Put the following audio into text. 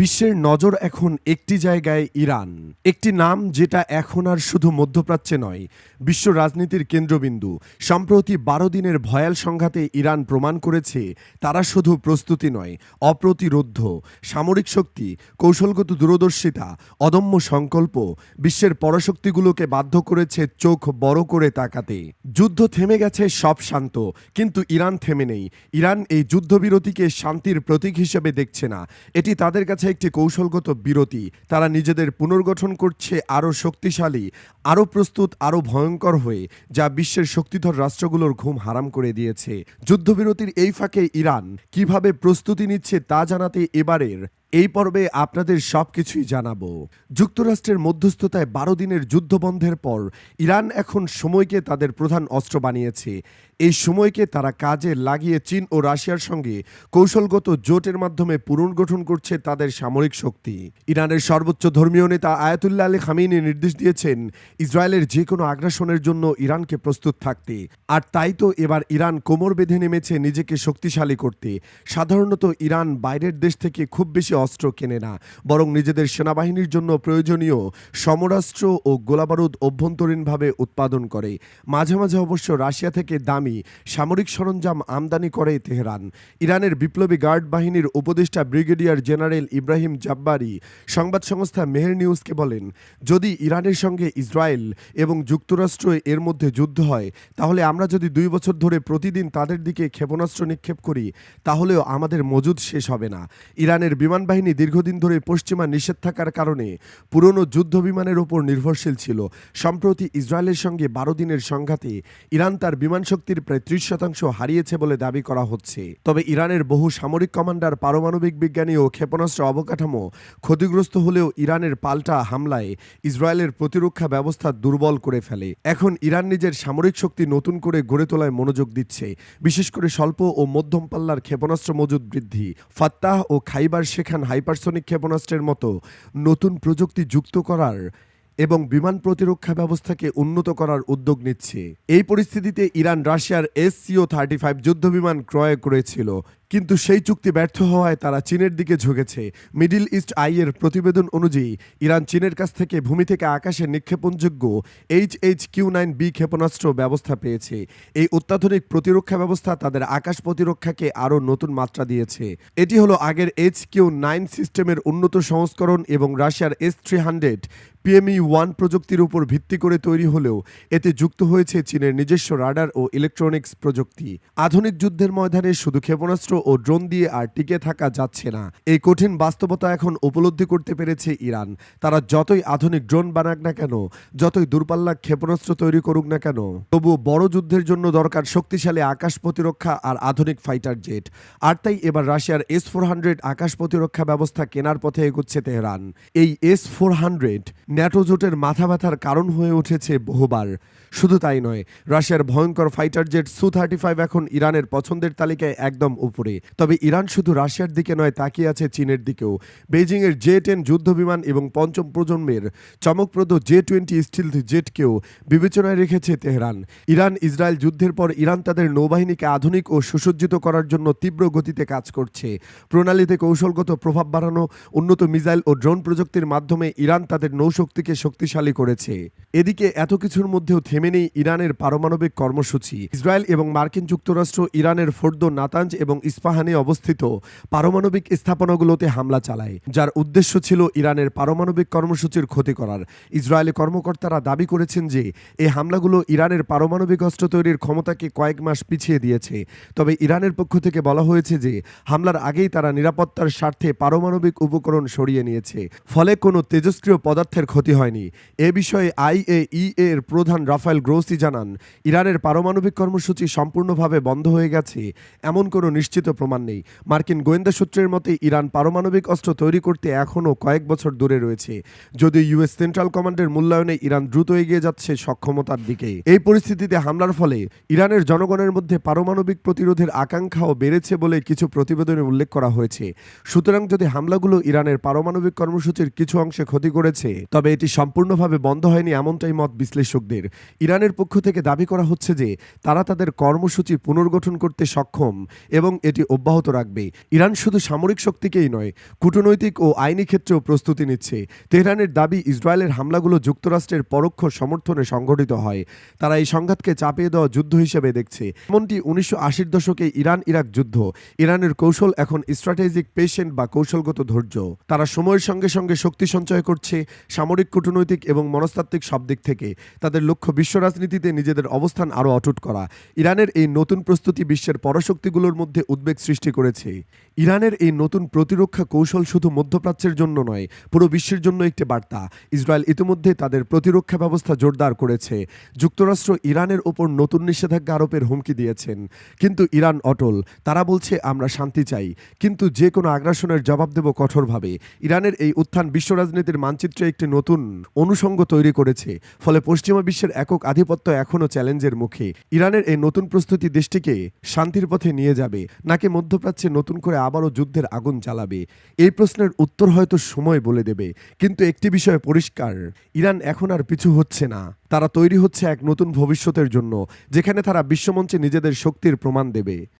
বিশ্বের নজর এখন একটি জায়গায় ইরান। একটি নাম যেটা এখন আর শুধু মধ্যপ্রাচ্যে নয়, বিশ্ব রাজনীতির কেন্দ্রবিন্দু। সম্প্রতি বারো দিনের ভয়াল সংঘাতে ইরান প্রমাণ করেছে, তারা শুধু প্রস্তুতি নয় অপ্রতিরোধ্য সামরিক শক্তি, কৌশলগত দূরদর্শিতা, অদম্য সংকল্প, বিশ্বের পরাশক্তিগুলোকে বাধ্য করেছে চোখ বড় করে তাকাতে। যুদ্ধ থেমে গেছে, সব শান্ত। কিন্তু ইরান থেমে নেই। ইরান এই যুদ্ধবিরতিকে শান্তির প্রতীক হিসেবে দেখছে না। এটি তাদের কাছে একটি কৌশলগত বিরতি। তারা নিজেদের পুনর্গঠন করছে আরও শক্তিশালী, আরও প্রস্তুত, আরও ভয়ঙ্কর হয়ে, যা বিশ্বের শক্তিধর রাষ্ট্রগুলোর ঘুম হারাম করে দিয়েছে। যুদ্ধবিরতির এই ফাঁকে ইরান কীভাবে প্রস্তুতি নিচ্ছে তা জানাতে এবারের এই পর্বে আপনাদের সবকিছুই জানাব। যুক্তরাষ্ট্রের মধ্যস্থতায় বারো দিনের যুদ্ধবন্ধের পর ইরান এখন সময়কে তাদের প্রধান অস্ত্র বানিয়েছে। এই সময়কে তারা কাজে লাগিয়ে চীন ও রাশিয়ার সঙ্গে কৌশলগত জোটের মাধ্যমে পুনর্গঠন করছে তাদের সামরিক শক্তি। ইরানের সর্বোচ্চ ধর্মীয় নেতা আয়াতুল্লাহ আলী খামিনি নির্দেশ দিয়েছেন ইসরায়েলের যে কোনো আগ্রাসনের জন্য ইরানকে প্রস্তুত থাকতে। আর তাই তো এবার ইরান কোমর বেঁধে নেমেছে নিজেকে শক্তিশালী করতে। সাধারণত ইরান বাইরের দেশ থেকে খুব বেশি অস্ত্র কেনে না, বরং নিজেদের সেনাবাহিনীর জন্য প্রয়োজনীয় সমরাস্ত্র ও গোলাবারুদ অভ্যন্তরীণভাবে উৎপাদন করে। মাঝে মাঝে অবশ্য রাশিয়া থেকে দামি সামরিক সরঞ্জাম আমদানি করে তেহরান। ইরানের বিপ্লবী গার্ড বাহিনীর উপদেষ্টা ব্রিগেডিয়ার জেনারেল ইব্রাহিম জাব্বারি সংবাদ সংস্থা মেহের নিউজকে বলেন, যদি ইরানের সঙ্গে ইসরায়েল এবং যুক্তরাষ্ট্র এর মধ্যে যুদ্ধ হয়, তাহলে আমরা যদি দুই বছর ধরে প্রতিদিন তাদের দিকে ক্ষেপণাস্ত্র নিক্ষেপ করি, তাহলেও আমাদের মজুদ শেষ হবে না। ইরানের বিমান বাহিনী দীর্ঘদিন ধরে পশ্চিমা নিষেধ থাকার কারণে পুরনো যুদ্ধ বিমানের ওপর নির্ভরশীল ছিল। সম্প্রতি ইসরায়েলের সঙ্গে বারো দিনের সংঘাতে ইরান তার বিমান শক্তির প্রায় ত্রিশ শতাংশ হারিয়েছে বলে দাবি করা হচ্ছে। তবে ইরানের বহু সামরিক কমান্ডার, পারমাণবিক বিজ্ঞানী ও ক্ষেপণাস্ত্র অবকাঠামো ক্ষতিগ্রস্ত হলেও ইরানের পাল্টা হামলায় ইসরায়েলের প্রতিরক্ষা ব্যবস্থা দুর্বল করে ফেলে। এখন ইরান নিজের সামরিক শক্তি নতুন করে গড়ে তোলায় মনোযোগ দিচ্ছে। বিশেষ করে স্বল্প ও মধ্যম পাল্লার ক্ষেপণাস্ত্র মজুদ বৃদ্ধি। ফাত্তাহ ও খাইবার শেখান হাইপারসনিক ক্ষেপণাস্ত্রের মতো নতুন প্রযুক্তি যুক্ত করার এবং বিমান প্রতিরক্ষা ব্যবস্থাকে উন্নত করার উদ্যোগ নিচ্ছে। এই পরিস্থিতিতে ইরান, রাশিয়ার এসসিও থার্টি ফাইভ যুদ্ধবিমান ক্রয় করেছিল। কিন্তু সেই চুক্তি ব্যর্থ হওয়ায় তারা চীনের দিকে ঝুঁকেছে। মিডিল ইস্ট আই এর প্রতিবেদন অনুযায়ী, ইরান চীনের কাছ থেকে ভূমি থেকে আকাশে নিক্ষেপণযোগ্য H H Q nine B ক্ষেপণাস্ত্র ব্যবস্থা পেয়েছে। এই অত্যাধুনিক প্রতিরক্ষা ব্যবস্থা তাদের আকাশ প্রতিরক্ষাকে আরও নতুন মাত্রা দিয়েছে। এটি হলো আগের এইচ কিউ নাইন সিস্টেমের উন্নত সংস্করণ এবং রাশিয়ার S three hundred PME one প্রযুক্তির উপর ভিত্তি করে তৈরি হলেও এতে যুক্ত হয়েছে চীনের নিজস্ব রাডার ও ইলেকট্রনিক্স প্রযুক্তি। আধুনিক যুদ্ধের ময়দানে শুধু ক্ষেপণাস্ত্র ও ড্রোন দিয়ে আর টিকে থাকা যাচ্ছে না। এই কঠিন বাস্তবতা এখন উপলব্ধি করতে পেরেছে ইরান। তারা যতই আধুনিক ড্রোন বানাক না কেন, যতই দূরপাল্লা ক্ষেপণাস্ত্র তৈরি করুক না কেন, তবুও বড় যুদ্ধের জন্য দরকার শক্তিশালী আকাশ প্রতিরক্ষা আর আধুনিক ফাইটার জেট। আর তাই এবার রাশিয়ার এস ফোর হান্ড্রেড আকাশ প্রতিরক্ষা ব্যবস্থা কেনার পথে এগোচ্ছে তেহরান। এই এস ফোর হান্ড্রেড ন্যাটো জোটের মাথা ব্যথার কারণ হয়ে উঠেছে বহুবার। শুধু তাই নয়, রাশিয়ার ভয়ঙ্কর fighter jet Su thirty five এখন ইরানের পছন্দের তালিকায় একদম উপরে। তবে ইরান শুধু রাশিয়ার দিকে নয়, তাকিয়ে আছে চীনের দিকেও। বেজিংয়ের জে টেন যুদ্ধবিমান এবং পঞ্চম প্রজন্মের চমকপ্রদ জে টোয়েন্টি স্টিলথ জেটকেও বিবেচনায় রেখেছে তেহরান। ইরান, ইসরায়েল যুদ্ধের পর ইরান তাদের নৌবাহিনীকে আধুনিক ও সুসজ্জিত করার জন্য তীব্র গতিতে কাজ করছে। প্রণালীতে কৌশলগত প্রভাব বাড়ানো, উন্নত মিসাইল ও ড্রোন প্রযুক্তির মাধ্যমে ইরান তাদের নৌশক্তিকে শক্তিশালী করেছে। এদিকে এত কিছুর মধ্যেও থেমে নেই ইরানের পারমাণবিক কর্মসূচি। ইসরায়েল এবং মার্কিন যুক্তরাষ্ট্র ইরানের ফোর্দো নাতাঞ্জ এবং ইস্পাহানে অবস্থিত পারমাণবিক স্থাপনাগুলোতে হামলা চালায়, যার উদ্দেশ্য ছিল ইরানের পারমাণবিক কর্মসূচির ক্ষতি করার। ইসরায়েলি কর্মকর্তারা দাবি করেছেন যে এই হামলাগুলো ইরানের পারমাণবিক অস্ত্র তৈরির ক্ষমতাকে কয়েক মাস পিছিয়ে দিয়েছে। তবে ইরানের পক্ষ থেকে বলা হয়েছে যে, হামলার আগেই তারা নিরাপত্তার স্বার্থে পারমাণবিক উপকরণ সরিয়ে নিয়েছে। ফলে কোনো তেজস্ক্রিয় পদার্থের ক্ষতি হয়নি। এ বিষয়ে আইএই এর প্রধান রাফায়েল গ্রোসি জানান, ইরানের পারমাণবিক কর্মসূচি সম্পূর্ণভাবে বন্ধ হয়ে গেছে, এমন কোনো নিশ্চিত প্রমাণ নেই। মার্কিন গোয়েন্দা সূত্রের মতে, ইরান পারমাণবিক অস্ত্র তৈরি করতে এখনও কয়েক বছর দূরে রয়েছে। যদিও ইউএস সেন্ট্রাল কমান্ডের মূল্যায়নে ইরান দ্রুত এগিয়ে যাচ্ছে সক্ষমতার দিকে। এই পরিস্থিতিতে হামলার ফলে ইরানের জনগণের মধ্যে পারমাণবিক প্রতিরোধের আকাঙ্ক্ষাও বেড়েছে বলে কিছু প্রতিবেদনে উল্লেখ করা হয়েছে। সুতরাং যদি হামলাগুলো ইরানের পারমাণবিক কর্মসূচির কিছু অংশে ক্ষতি করেছে, তবে এটি সম্পূর্ণভাবে বন্ধ হয়নি এমনটাই মত বিশ্লেষকদের। ইরানের পক্ষ থেকে দাবি করা হচ্ছে যে, তারা তাদের কর্মসূচি পুনর্গঠন করতে সক্ষম এবং এটি অব্যাহত রাখবে। ইরান শুধু সামরিক শক্তিকেই নয়, কূটনৈতিক ও আইনি ক্ষেত্রেও প্রস্তুতি নিচ্ছে। তেহরানের দাবি, ইসরায়েলের হামলাগুলো যুক্তরাষ্ট্রের পরোক্ষ সমর্থনে সংঘটিত হয়। তারা এই সংঘাতকে চাপিয়ে দেওয়া যুদ্ধ হিসেবে দেখছে। এমনটি উনিশশো আশির দশকে ইরান ইরাক যুদ্ধ। ইরানের কৌশল এখন স্ট্র্যাটেজিক পেশেন্ট বা কৌশলগত ধৈর্য। তারা সময়ের সঙ্গে সঙ্গে শক্তি সঞ্চয় করছে, সামরিক, কূটনৈতিক এবং মনস্তাত্ত্বিক সব দিক থেকে। তাদের লক্ষ্য বিশ্ব রাজনীতিতে নিজেদের অবস্থান আরও অটুট করা। ইরানের এই নতুন প্রস্তুতি বিশ্বের পরশক্তিগুলোর মধ্যে উদ্বেগ সৃষ্টি করেছে। ইরানের এই নতুন প্রতিরক্ষা কৌশল শুধু মধ্যপ্রাচ্যের জন্য নয়, পুরো বিশ্বের জন্য একটি বার্তা। ইসরায়েল ইতিমধ্যে তাদের প্রতিরক্ষা ব্যবস্থা জোরদার করেছে। যুক্তরাষ্ট্র ইরানের ওপর নতুন নিষেধাজ্ঞা আরোপের হুমকি দিয়েছেন। কিন্তু ইরান অটল। তারা বলছে, আমরা শান্তি চাই। কিন্তু যে কোনো আগ্রাসনের জবাব দেব কঠোরভাবে। ইরানের এই উত্থান বিশ্ব রাজনীতির মানচিত্রে একটি নতুন অনুষঙ্গ তৈরি করেছে। ফলে পশ্চিমা বিশ্বের একক আধিপত্য এখনও চ্যালেঞ্জের মুখে। ইরানের এই নতুন প্রস্তুতি দেশটিকে শান্তির পথে নিয়ে যাবে। নাকি মধ্যপ্রাচ্যে নতুন করে আবারও যুদ্ধের আগুন জ্বালাবে। এই প্রশ্নের উত্তর হয়তো সময় বলে দেবে, কিন্তু একটি বিষয় পরিষ্কার, ইরান এখন আর পিছু হচ্ছে না। তারা তৈরি হচ্ছে এক নতুন ভবিষ্যতের জন্য, যেখানে তারা বিশ্বমঞ্চে নিজেদের শক্তির প্রমাণ দেবে।